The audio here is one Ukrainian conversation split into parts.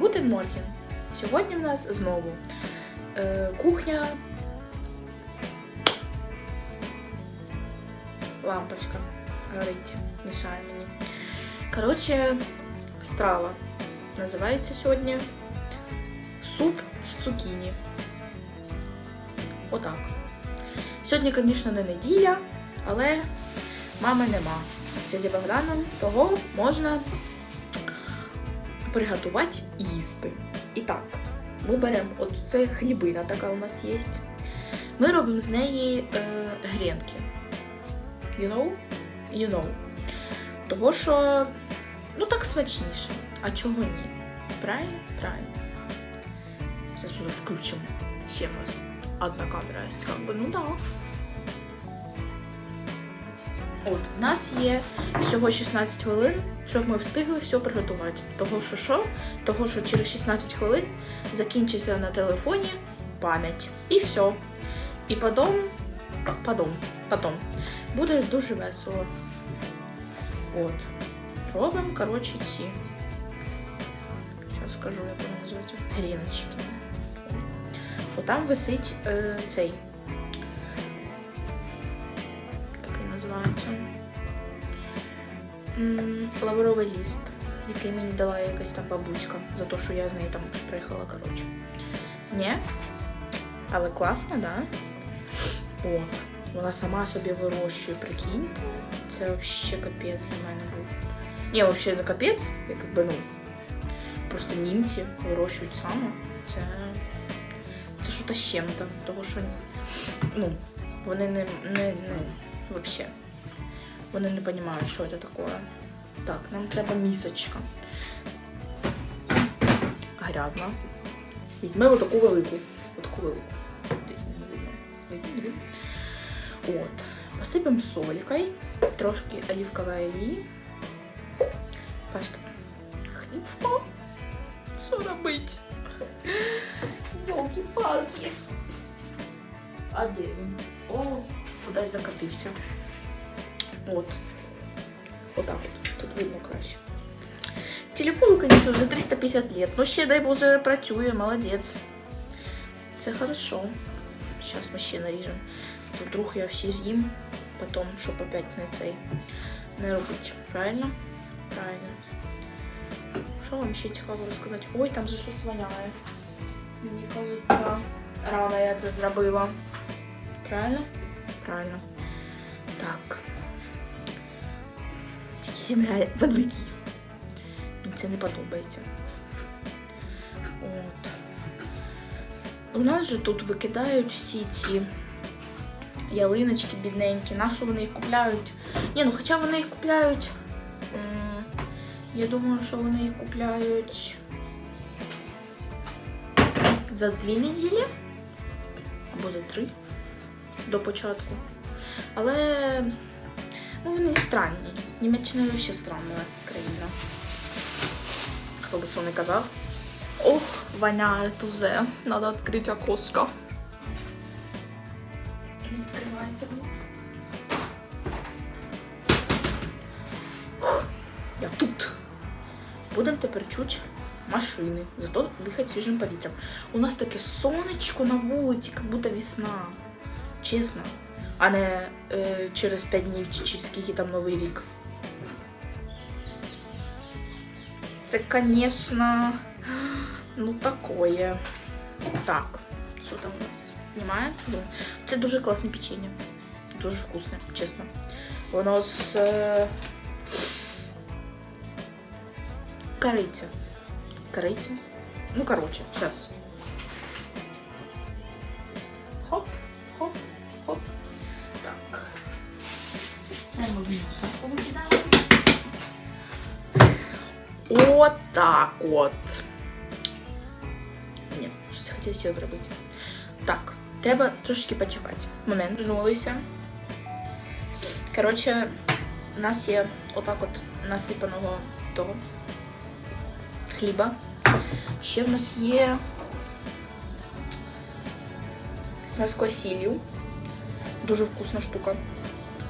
Гутен Морген. Сьогодні в нас знову е, кухня. Лампочка горить, мішає мені. Коротше, страва. Називається сьогодні суп з цукіні. Отак. Сьогодні, звісно, не неділя, але мами нема. Сьогодні Богданом, того можна приготувати їсти. І так, ми беремо от хлібина така у нас є. Ми робимо з неї е, гренки. You know? You know. Того, що ну так смачніше. А чого ні? Правильно? Правильно. Зараз ми включимо ще раз. Одна камера є, ну так. Да. От, в нас є всього 16 хвилин, щоб ми встигли все приготувати. Того, що що? Того, що через 16 хвилин закінчиться на телефоні пам'ять. І все. І потім, потім, потім буде дуже весело. От. Робимо, коротше, ці. Зараз скажу, як вони називаються. Гріночки. Отам висить е, цей. Лавровий ліст, який мені дала якась там бабуська за те, що я з нею там приїхала, коротше. Ні? Але класно, да? От. Вона сама собі вирощує, прикиньте. Це взагалі капець для мене був. Ні, взагалі не капець, як би, ну. Просто німці вирощують саме. Це. Це що-то з чим-то. Того, що ну, вони не, не, не взагалі. Вони не розуміють, що це таке. Так, нам треба місочка. Грязно. Візьмемо таку велику. Отаку велику. От. Посипемо солькою, трошки оливкової олії. Хліб впав. Що робити? Йолки-палки. А де він? О, кудись закатився. От. Отак от. Тут видно краще. Телефону, звісно, вже 350 лет. Ну ще, дай Боже, працює, молодець. Це хорошо. Зараз ми ще наріжемо. То вдруг я всі з'їм, потім, щоб опять не цей не робити. Правильно? Правильно. Що вам ще цікаво розказати? Ой, там же щось воняє. Мені кажеться, рано я це зробила. Правильно? Правильно. Так. Сім'я великі. Мені це не подобається. От. У нас же тут викидають всі ці ялиночки бідненькі. Нащо вони їх купляють? Ні, ну хоча вони їх купляють. Я думаю, що вони їх купляють за дві неділі або за три до початку. Але ну, вони странні. Німеччина взагалі странна країна. Хто би що не казав. Ох, воняє тузе. Надо відкрити окошко. Не відкривається. Я тут. Будемо тепер чути машини, зато дихати свіжим повітрям. У нас таке сонечко на вулиці, як будто весна. Чесно. А не е, через 5 днів чи через скільки там новий рік. Це, звісно, ну такое. Так, що там у нас? Знімає? Це дуже класне печення. Дуже вкусне, чесно. Воно з е, кориця. Кориця. Ну, короче, сейчас. Отак от. Ні, щось хотів ще зробити. Так, треба трошечки почекати. Момент вернулися. Коротше, у нас є отак от насипаного того хліба. Ще в нас є з морською сіллю. Дуже вкусна штука.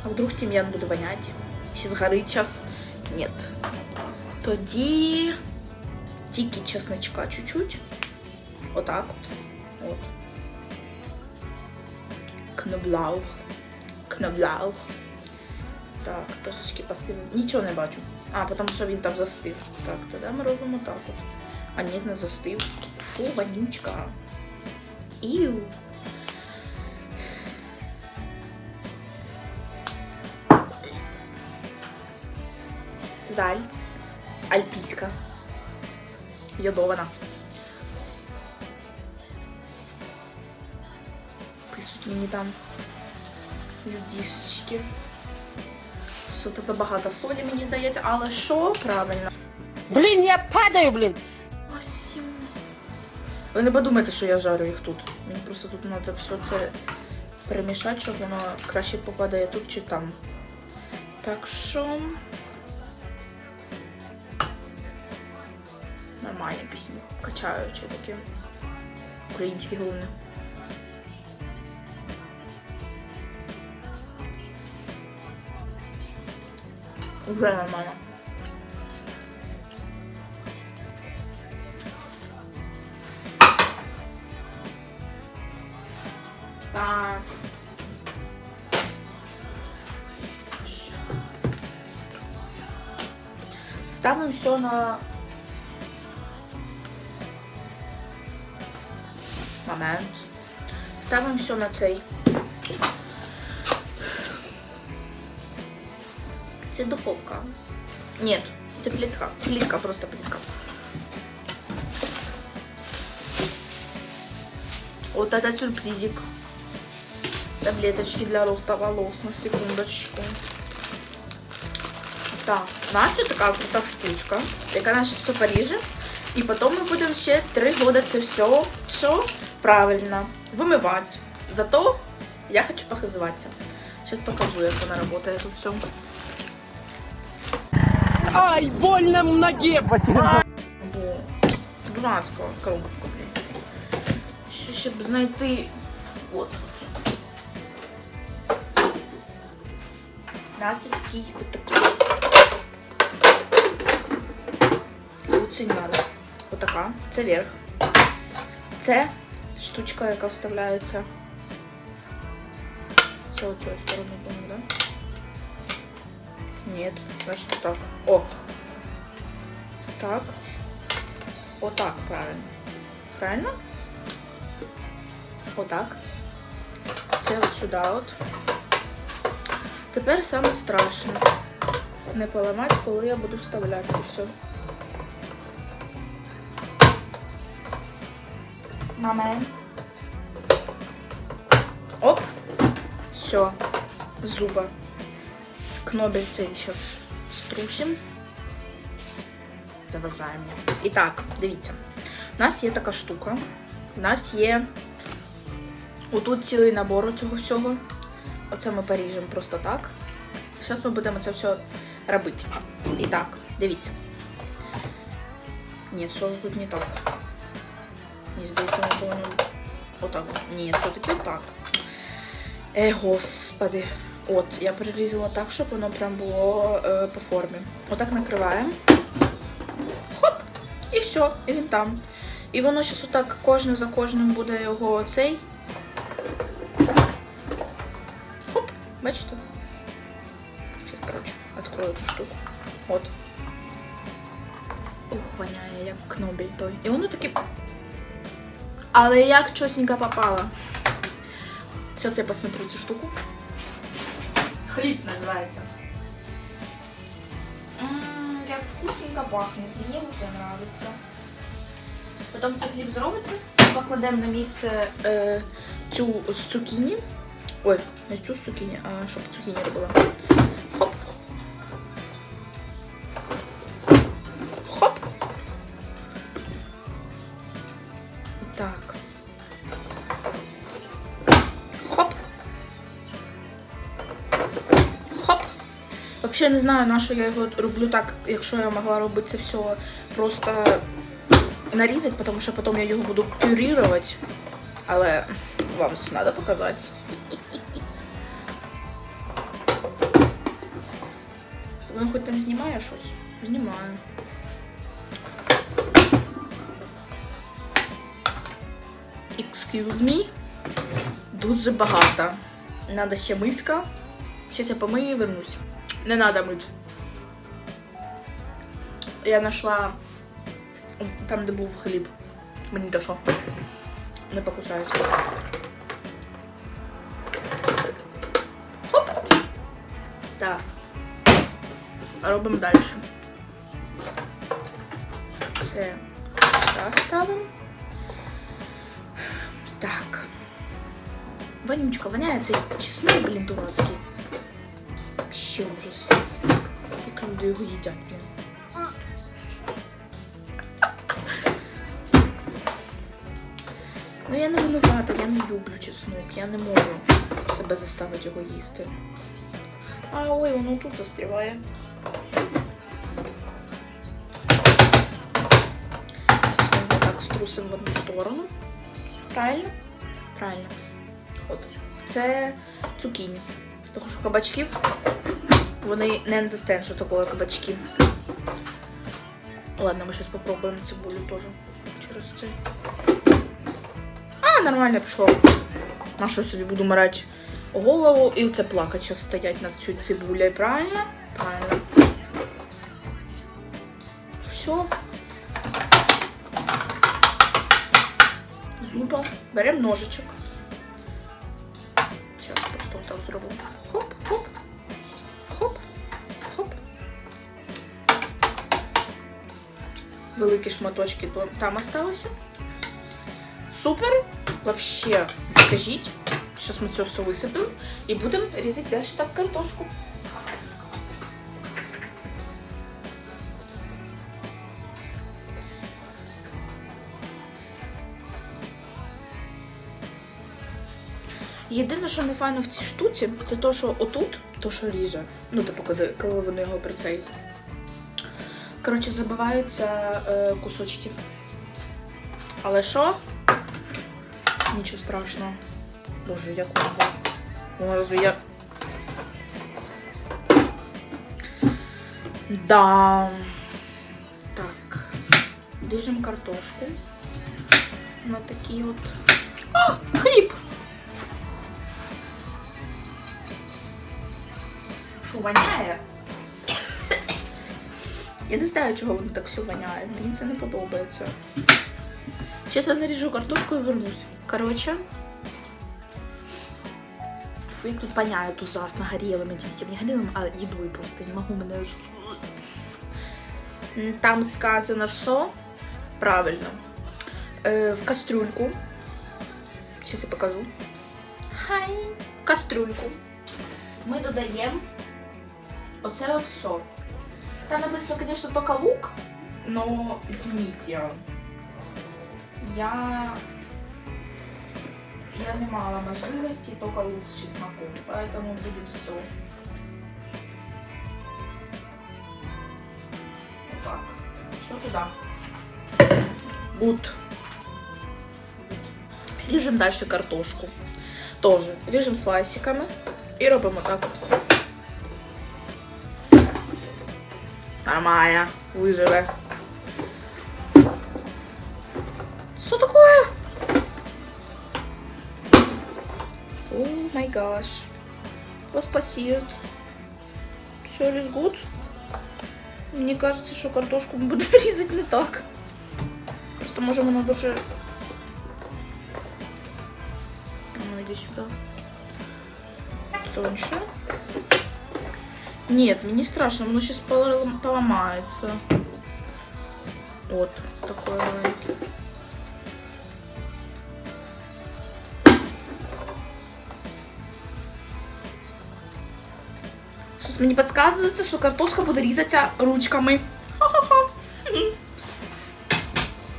А вдруг тім'ян буде воняти? Ще згорить час. Ні. Тоді тільки чесночка чуть-чуть. Отак от. От. Кноблаух. Кноблаух. Так, трошечки посипемо. Нічого не бачу. А, тому що він там застив. Так, тоді ми робимо так от. А ні, не застив. Фу, вонючка. Іу. Зальц. Альпійська. Йодована. Пишуть мені там людішечки. Що то забагато солі, мені здається, але що правильно? Блин, я падаю, блин. Осім. Ви не подумайте, що я жарю їх тут. Мені просто тут треба все це перемішати, щоб воно краще попадає тут чи там. Так що. Пісні. Качаючі такі. Українські головне. Уже нормально. Так. Ставим все на момент. Ставим все на цей. Це духовка. Нет, це плитка. Плитка, просто плитка. Вот это сюрпризик. Таблеточки для роста волос на секундочку. Так, у нас є така крута штучка, яка наша все поріже. І потім ми будемо ще 3 роки це все, все Правильно вимивати. Зато я хочу похизуватися. Зараз покажу, як вона працює тут все. Ай, больно в ноге потерял. Бо дурацька коробка, блін. Ще, щоб знайти. От. Настя такий от такий. Лучше не надо. Отака. Це верх. Це штучка, яка вставляється. Це оцю сторону, по-моєму, да? Нет, значит так. О! Так. Отак, правильно. Правильно? Отак. Це от сюди от. Тепер саме страшне. Не поламати, коли я буду вставляти все. Момент. Оп. Все. Зуба. Кнобель цей зараз струсим. Заважаємо. І так, дивіться. У нас є така штука. У нас є отут цілий набор цього всього. Оце ми поріжемо просто так. Зараз ми будемо це все робити. І так, дивіться. Ні, що тут не так. Мені здається, ми повинні... Отак. от. Ні, все-таки так. Е, господи. От, я перерізала так, щоб воно прям було е, по формі. Отак накриваємо. Хоп! І все, і він там. І воно зараз отак кожне за кожним буде його цей. Хоп! Бачите? Зараз, коротше, відкрою цю штуку. От. Ух, воняє, як кнобель той. І воно таке. Але як чосненько попало. Зараз я посмотрю цю штуку. Хліб називається. Ммм, як вкусненько пахне. Мені вже подобається. Потім цей хліб зробиться. Покладемо на місце е, цю з цукіні. Ой, не цю з цукіні, а щоб цукіні робила. взагалі не знаю, на що я його роблю так, якщо я могла робити це все просто нарізати, тому що потім я його буду пюрірувати. Але вам це треба показати. Воно хоч там знімає щось? Знімає. Excuse me. Дуже багато. Надо ще миска. Сейчас я помию і вернусь. Не надо мыть. Я нашла там, де був хліб. Мені що. Не покусається. Хоп. Так. Робимо далі. Це сюди ставимо. Так. Вонючка, воняє цей чесник, блін, дурацький. Вообще ужас. Як люди його їдять, блін. Ну я не винувата, я не люблю чеснок, я не можу себе заставити його їсти. А ой, воно тут застріває. Ми так струсимо в одну сторону. Правильно? Правильно. От. Це цукіні. Тому що кабачків вони не understand, що таке кабачки. Ладно, ми зараз попробуємо цибулю теж через це. А, нормально пішло. На що собі буду морати голову і оце плакати зараз стоять над цю цибулею, правильно? Правильно. Все. Зупа. Беремо ножичок. Шматочки там осталися. Супер. Вообще, скажіть. Зараз ми це все висипемо і будемо різати далі так картошку. Єдине, що не файно в цій штуці, це то, що отут, то, що ріже. Ну, типу, коли, вони його прицеють. Коротше, забиваються е, кусочки. Але що? Нічого страшного. Боже, як воно разве я. Да. Так. Ріжемо картошку. На такі от. А! Хліб! Фу, воняє. Я не знаю, чого воно так все воняє. Мені це не подобається. Сейчас я наріжу картошку і вернусь. Короче. Фу, як тут воняє ужасно горілим этим всем. Не горілим, а їдою просто. Не можу мене вже. Там сказано, що правильно. Е, в кастрюльку. Сейчас я покажу. Хай. В кастрюльку. Ми додаємо оце от все. Там написано, конечно, только лук, но извините. Я... Я не мала можливості только лук с чесноком, поэтому будет все. Вот так. Все туда. Гуд. Ріжемо далі картошку. Тоже ріжемо слайсиками і робимо так от. Нормально, виживе. Что такое? О май гаш. Вас спасет. Все, is good? Мне кажется, что картошку мы будем резать не так. Просто можем на душе... Ну, иди сюда. Тоньше. Нет, мне не страшно, оно сейчас поломается. Вот, такой маленький. Щось мені підказується, що картошка буде різатися ручками. Ха-ха-ха.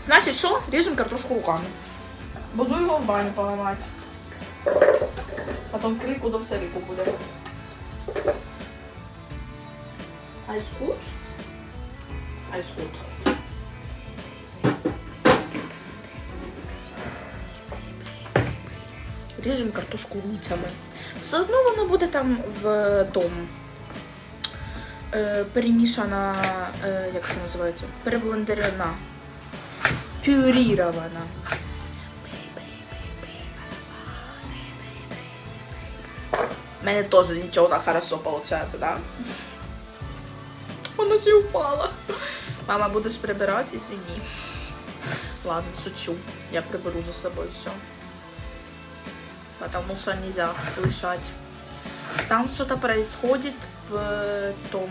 Значить, що? Ріжемо картошку руками. Буду його в баню поламати. Потім крику до всерику буде. Alles gut? Alles gut. Ріжемо картошку руцями. Все одно воно буде там вдома. Е, перемішана, е, як це називається, переблендерена, пюрірована. У мене теж нічого хорошо виходить, так? Да? Вона ще упала. Мама, будеш прибирати, извини. Ладно, шучу. Я приберу за собой все. Потому что нельзя лишать. Там что-то происходит в э, том.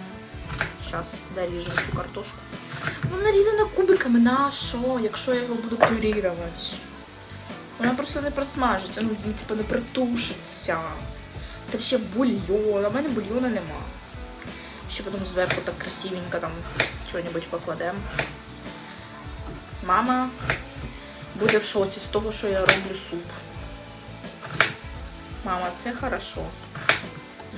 Сейчас доріжемо цю картошку. Ну, нарізана кубиками, на що, якщо я його буду пюрірувати? Вона просто не просмажиться, ну, типу, не притушиться. Це ще бульйон, а в мене бульйона нема. Ще потім зверху так красивенько там що-небудь покладемо. Мама буде в шоці з того, що я роблю суп. Мама, це хорошо.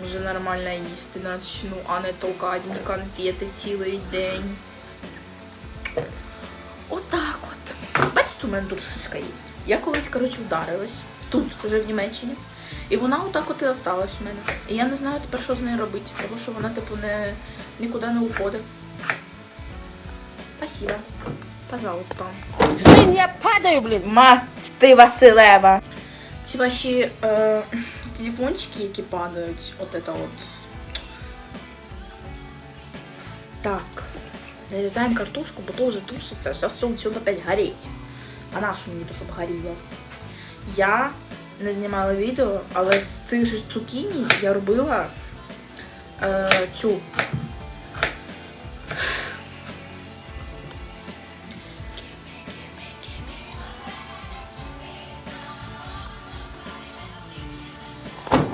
Вже нормально їсти начну, а не толкати конфети цілий день. Отак от. Бачите, у мене тут є. Я колись, коротше, вдарилась. Тут, вже в Німеччині. І вона отак от і осталась в мене. І я не знаю тепер, що з нею робити, тому що вона, типу, не, нікуди не уходить. Спасибо. Пожалуйста. Блин, я падаю, блин. Мать ти Василева. Ці ваші е, телефончики, які падають, от это от. Так. Нарізаємо картошку, бо то вже тушиться. Зараз все опять гореть. А нашу мені то, щоб горіло. Я не знімала відео, але з цих же цукіні я робила е, цю.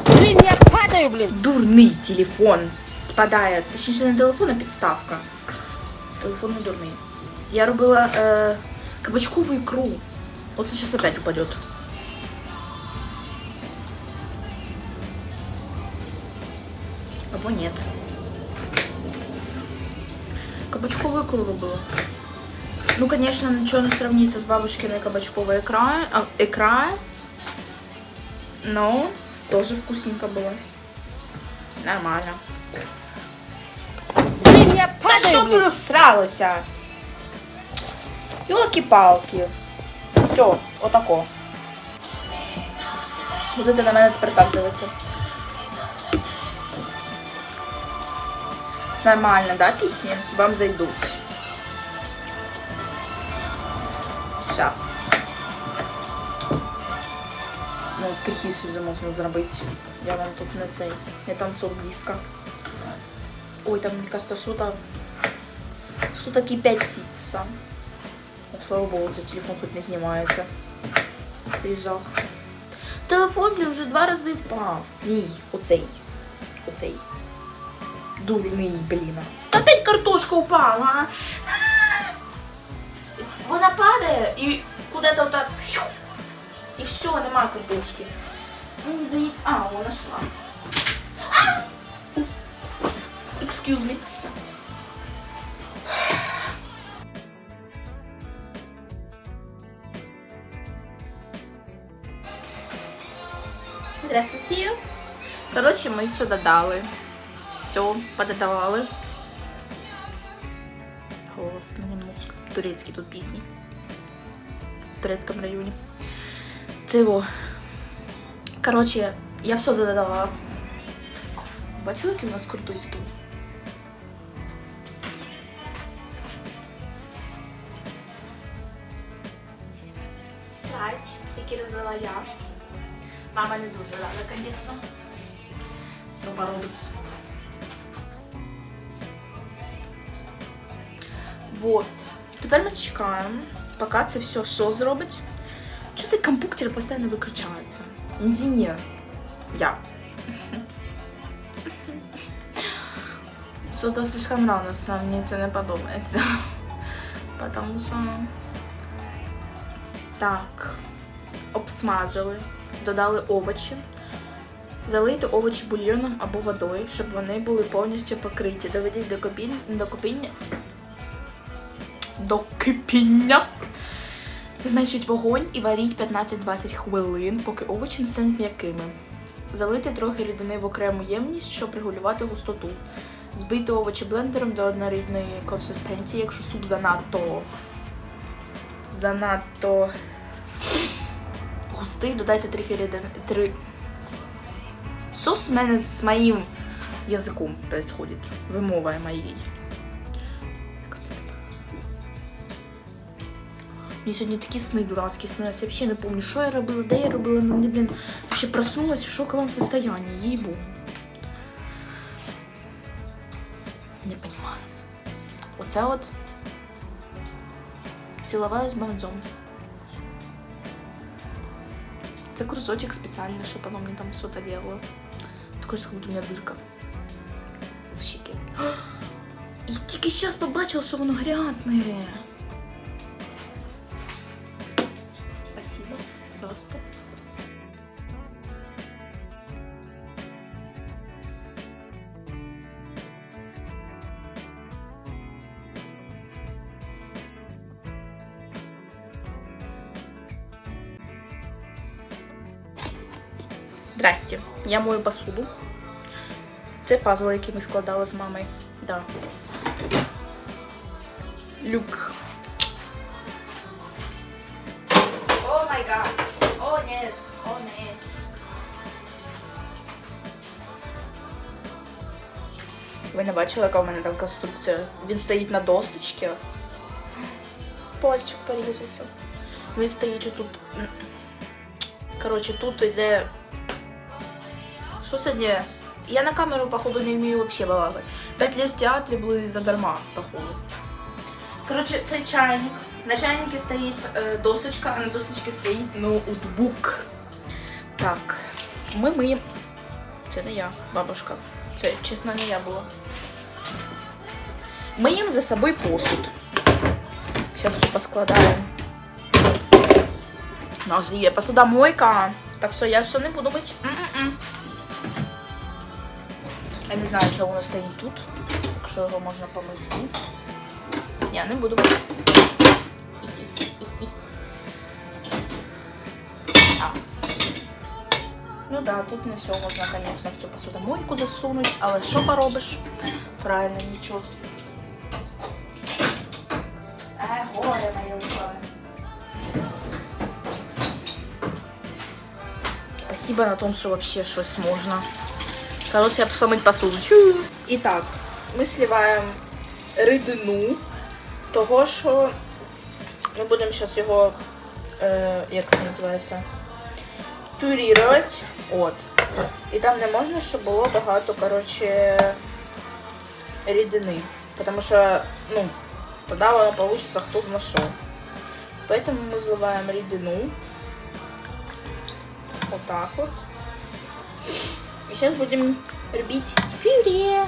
Блин, я падаю, блин. Дурний телефон спадає. Точніше, не телефон, а підставка. Телефон не дурний. Я робила е, кабачкову ікру. От зараз опять упадет. Або нет. Кабачковую икру робила. Ну, конечно, ничего не сравнится с бабушкиной кабачковой икра, а, икра, но тоже вкусненько было. Нормально. Блин, я Та що воно всралося? Йолки-палки. Все, отако. Будете на мене тепер так дивитися. Нормально, да, пісні? Вам зайдуть. Щас. Ну, тихіше вже можна зробити. Я вам тут не цей, не танцор диска. Ой, там, мне кажется, что-то... Что-то кипятится. О, слава богу, цей телефон хоть не знімається. Цей. Телефон, блін, вже два рази впав. Ні, оцей. Оцей. Дурний, блін. Опять картошка упала? Вона падає і куди-то так... І все, нема картошки. Мені здається... А, вона шла. Excuse me. Здравствуйте. Короче, ми все додали. Все пододавали. Голосно немножко. Турецькі тут пісні. В турецькому районі. Це його. Короче, я все додавала. Бачили, який у нас крутий стул? Срач, який розвела я. Мама не дуже рада, звісно. Все боролась. Вот. Тепер ми чекаємо, поки це все що зробить. Чого цей компуктер постійно виключається? Інженер. Я. Что-то слишком рано с нами мне це не подобається. Потому що... Так. Обсмажили, додали овочі. Залийте овочі бульйоном або водою, щоб вони були повністю покриті. Доведіть до кипіння. До кипіння. До кипіння. Зменшіть вогонь і варіть 15-20 хвилин, поки овочі не стануть м'якими. Залити трохи рідини в окрему ємність, щоб регулювати густоту. Збийте овочі блендером до однорідної консистенції, якщо суп занадто занадто густий, додайте трохи рідини. Три... Що з мене з моїм язиком происходит? Вимовою моєю. Мені сьогодні такі сни дурацькі снилися. Я взагалі не пам'ятаю, що я робила, де я робила. Ну, мені, блін, вообще проснулась в шоковому состоянии, їй-бу. Не понимаю. Оце от цілувалась бомжом. Це кружочек спеціальний, щоб воно мені там що-то делало. Такой, как у меня дырка в щеке. І тільки зараз побачила, що воно грязне. Пожалуйста. Здрасте, я мою посуду. Це пазл, який ми складали з мамою. Да. Люк. Ви не бачили, яка у мене там конструкція? Він стоїть на досточці. Пальчик порізався. Він стоїть отут. Коротше, тут іде. Що сьогодні? Я на камеру, походу, не вмію вообще балакати. П'ять лет в театрі були задарма, походу. Коротше, цей чайник. На чайнику стоїть е, досочка, а на досочці стоїть ноутбук. Так, ми миємо. Це не я, бабушка. Це, чесно, не я була. Миємо за собою посуд. Сейчас все поскладаємо. У нас є посудомойка. Так що я все не буду мити. М-м-м. Я не знаю, чого воно стоїть тут. Так що його можна помити. Я не буду мити. Ну да, тут не все можна, конечно, в цю посудомойку засунути, але що поробиш? Правильно, нічого. Моє. Спасибо на том, что вообще щось можна. Короче, я пішла мить посуду. Чус. І так, ми сливаємо рідину того, що ми будемо зараз його, е, як це називається, пюрірувати. От. І там не можна, щоб було багато, короче, рідини. Тому що, ну, тоді воно получится хто зна що. Поэтому мы зливаємо рідину. Вот так вот. И сейчас будем рубить пюре.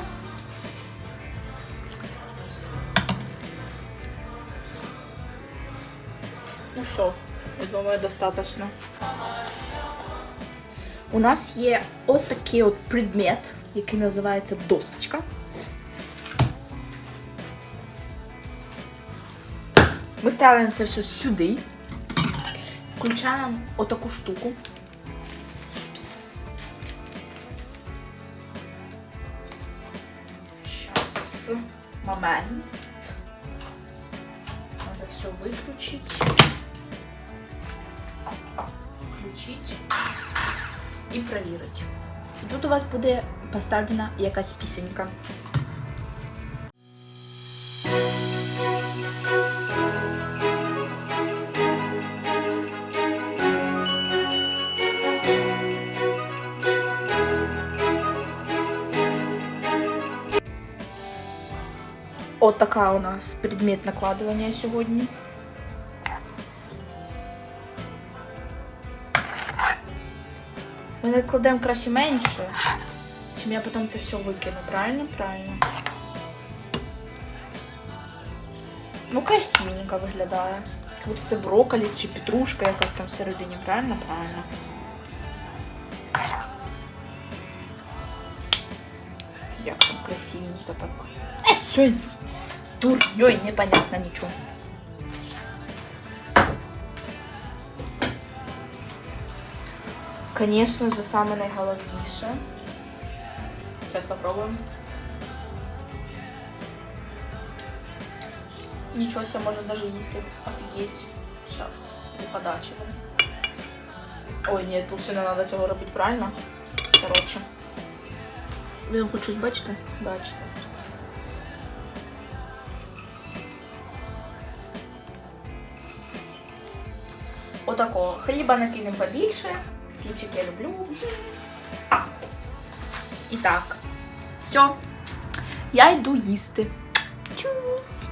Ну все, я думаю, достаточно. У нас є от такий от предмет, який називається досточка. Ми ставимо це все сюди, включаємо отаку штуку. Сейчас. Момент. Надо все выключить. Включить і перевірити. Тут у вас буде поставлена якась пісенька. От така у нас предмет накладування сьогодні. Ми накладемо краще менше, чим я потім це все викину. Правильно? Правильно. Ну, красивенько виглядає. Як будто це брокколі чи петрушка якась там всередині. Правильно? Правильно. Як там красивенько так. Е, все, дурньой, непонятно нічого. Конечно же, самое найголовніше. Сейчас попробуем. Ничего себе, можно даже їсти. Офигеть. Сейчас. І подачі. Ой, нет, тут все не надо цього робити, правильно? Короче. Він хоч щось бачите? Отакого. Хліба накинемо побільше. Хлібчик я люблю. І так. Все. Я йду їсти. Чус.